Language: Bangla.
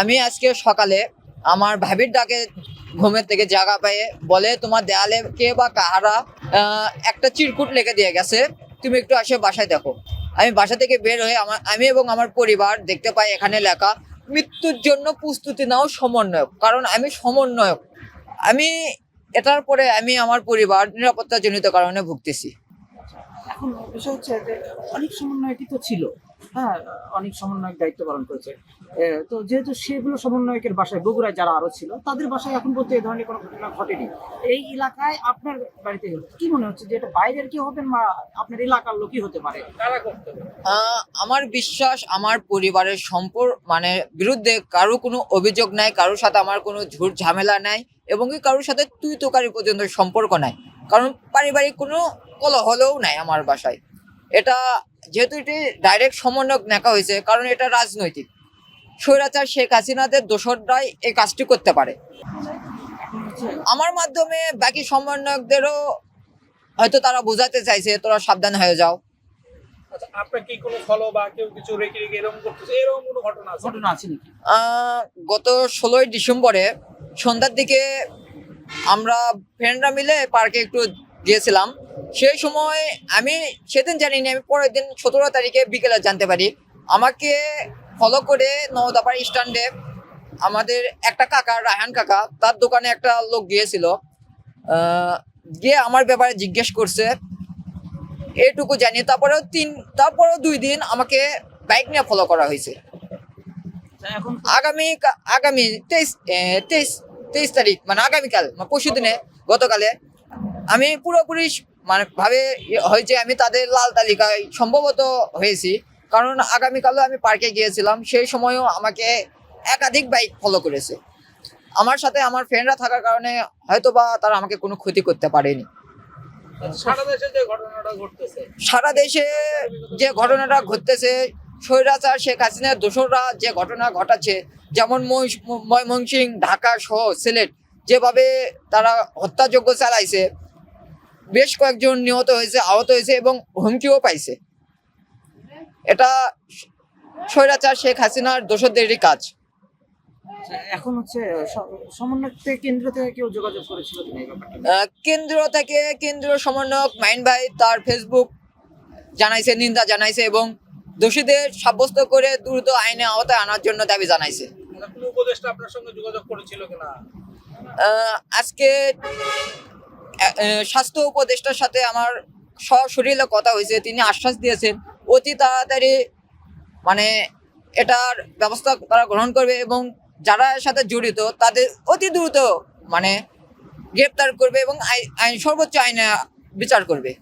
আমি আজকে সকালে আমার ভাবির ডাকে ঘুমের থেকে জায়গা পেয়ে বলে, তোমার দেয়ালে কে বা কাহারা একটা চিরকুট লেগে দিয়ে গেছে, তুমি একটু আসে বাসায় দেখো। আমি বাসা থেকে বের হয়ে আমার, আমি এবং আমার পরিবার দেখতে পাই এখানে লেখা, মৃত্যুর জন্য প্রস্তুতি নাও সমন্বয়ক। কারণ আমি সমন্বয়ক। আমি এটার পরে আমি আমার পরিবার নিরাপত্তাজনিত কারণে ভুগতেছি। এখন বিষয় হচ্ছে যে অনেক সমন্বয়কই তো ছিল। হ্যাঁ অনেক সমন্বয়ক দায়িত্ব পালন করেছে। তো যেহেতু সেগুলো সমন্বয়কের বাসায় বগুড়ায় যারা আরও ছিল তাদের বাসায় এখন পর্যন্ত এই ধরনের কোনো ঘটনা ঘটেনি। এই এলাকায় আপনার বাড়িতে হলো। কি মনে হচ্ছে যে এটা বাইরের কি হবেন বা আপনার এলাকার লোকই হতে পারে? আমার বিশ্বাস আমার পরিবারের সম্পর্ক মানে বিরুদ্ধে কারও কোনো অভিযোগ নাই কারোর সাথে আমার কোনো ঝুট ঝামেলা নাই এবং কারোর সাথে তুই তোকারি পর্যন্ত সম্পর্ক নাই। কারণ পারিবারিক কোনো কলহ হলেও নাই আমার বাসায়। এটা যেহেতু এটি ডাইরেক্ট সমন্বয়ক নেওয়া হয়েছে কারণ এটা রাজনৈতিক। স্বৈরাচার শেখ হাসিনাদের দোসররাই এই কাজটি করতে পারে। আমার মাধ্যমে বাকি সমন্বয়কদেরও হয়তো তারা বোঝাতে চাইছে তোরা সাবধান হয়ে যাও। আচ্ছা আপনার কি কোনো ফলো বা কেউ কিছু রেখে রেখে এরকম করতেছে? এরকম কোনো ঘটনা আছে? ঘটনা আছে নাকি? আহ, গত ষোলোই ডিসেম্বরে সন্ধ্যার দিকে আমরা ফ্রেন্ডরা মিলে পার্কে একটু গিয়েছিলাম। সেই সময় আমি সেদিন জানিনি আমি পরের দিন সতেরো তারিখে বিকেলে জানতে পারি। আমাকে ফলো করে নওদাপাড়া স্ট্যান্ডে আমাদের একটা কাকা রায়হান কাকা তার দোকানে একটা লোক গিয়েছিল। গিয়ে আমার ব্যাপারে জিজ্ঞেস করছে। এটুকু জানি তারপরেও তিন তারপরেও দুই দিন আমাকে বাইক নিয়ে ফলো করা হয়েছে। আগামী আগামী তেইশ তেইশ তেইশ তারিখ মানে আগামীকাল মানে পরশু দিনে গতকালে আমি পুরোপুরি মানে ভাবে হয়েছে আমি তাদের লাল তালিকায় সম্ভবত হয়েছি। কারণ আগামীকালও আমি পার্কে গিয়েছিলাম সেই সময়ও আমাকে একাধিক বাইক ফলো করেছে। আমার সাথে আমার ফ্রেন্ডরা থাকার কারণে হয়তো বা তারা আমাকে কোনো ক্ষতি করতে পারেনি। সারা দেশে যে ঘটনাটা ঘটতেছে স্বৈরাচার শেখ হাসিনার দোসররা যে ঘটনা ঘটাচ্ছে যেমন ময়মনসিং ঢাকা সহ সিলেট যেভাবে তারা হত্যাযজ্ঞ চালাইছে বেশ কয়েকজন নিহত হয়েছে আহত হয়েছে এবং হুমকিও পাইছে। এটা স্বৈরাচার শেখ হাসিনার দোসরদেরই কাজ। আচ্ছা, এখন হচ্ছে সমন্বয়ক থেকে কেন্দ্র থেকে কেউ যোগাযোগ করেছিল কেন্দ্র থেকে কেন্দ্রীয় সমন্বয়ক মাইন ভাই তার ফেসবুক জানাইছে নিন্দা জানাইছে এবং দোষীদের সাব্যস্ত করে দ্রুত আইনে আওতায় আনার জন্য দাবি জানাইছে। মানে উপদেষ্টা আপনার সঙ্গে যোগাযোগ করেছিল কিনা? আহ, আজকে স্বাস্থ্য উপদেষ্টার সাথে আমার সশরীরে কথা হয়েছে তিনি আশ্বাস দিয়েছেন অতি তাড়াতাড়ি মানে এটার ব্যবস্থা তারা গ্রহণ করবে এবং যারা এর সাথে জড়িত তাদের অতি দ্রুত মানে গ্রেপ্তার করবে এবং আই- আইন সর্বোচ্চ আইনে বিচার করবে।